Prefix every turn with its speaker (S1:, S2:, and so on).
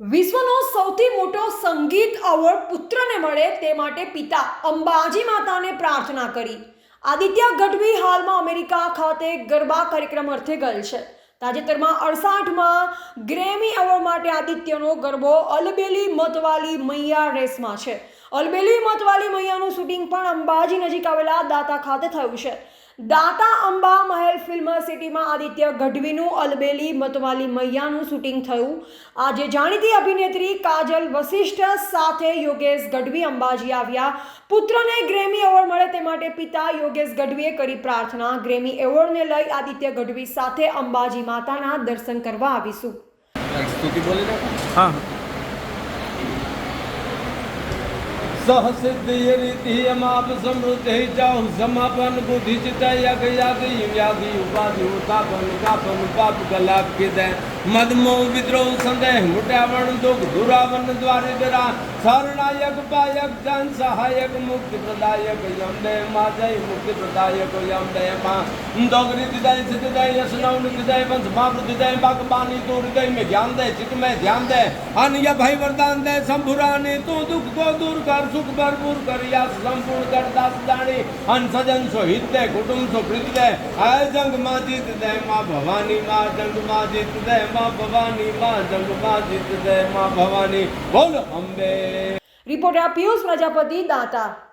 S1: વિશ્વનો સૌથી મોટો સંગીત અવોર્ડ પુત્રને મળે તે માટે પિતા અંબાજી માતાને પ્રાર્થના કરી. આદિત્ય ગઢવી હાલમાં અમેરિકા ખાતે ગરબા કાર્યક્રમ અર્થે ગયેલ છે. તાજેતરમાં અડસાઠમાં ગ્રેમી એવોર્ડ માટે આદિત્યનો ગરબો અલબેલી મતવાલી મૈયા રેસમાં છે. અલબેલી મતવાલી મૈયાનું શૂટિંગ પણ અંબાજી નજીક આવેલા દાતા ખાતે થયું છે. દાતા અંબા મહેલ ફિલ્મ સિટીમાં આદિત્ય ગઢવીનું અલબેલી મતવાલી મૈયાનું શૂટિંગ થયું. આજે જાણીતી અભિનેત્રી કાજલ વશિષ્ઠ સાથે યોગેશ ગઢવી અંબાજી આવ્યા. પુત્રને ગ્રેમી એવોર્ડ મળે તે માટે પિતા યોગેશ ગઢવીએ કરી પ્રાર્થના. ગ્રેમી એવોર્ડને લઈ આદિત્ય ગઢવી સાથે અંબાજી માતાના દર્શન કરવા આવીશું.
S2: હા.
S3: સહસિદ્ધિ રીતિ અમાપ સમૃદ્ધિ જાઉ સમાપન બુદ્ધિ ચિત યગ યગ ઉપાધિ ઉતાપન કાપન પાપ કલાપ કિદે મદમો વિદ્રોહ સંદેહ મોટાવણ દુઃખ, દુરાવન દ્વારે ડરા શરણાયક, પાયક, ધન સહાયક મુક્તિ પ્રદાયક યમદે માં જય મુક્તિ પ્રદાયક યમદે માં. દોગરી દિદય, સિદ્ધ દય યશ નવન દિદય વંશમાં હૃદય બાગ બાની તું હૃદય મેં જ્ઞાન દે, ચિત્ત મેં ધ્યાન દે. અન્ય ભાઈ વરદાન દે, સંભુરાની તું દુઃખ કો દૂર કર, સુખ ભરપૂર કર યશ સંપૂર્ણ કર દાસ દાણી. અન સજન સો હિત દે, કુટુંબ સો પ્રીત દે. આ જંગમાં જીત દે, માં ભવાની માં જંગમાં જીત દે માં ભવાની માં જગમાં જીત જય માં ભવાની. બોલ અંબે.
S1: રિપોર્ટર પિયુષ પ્રજાપતિ દાતા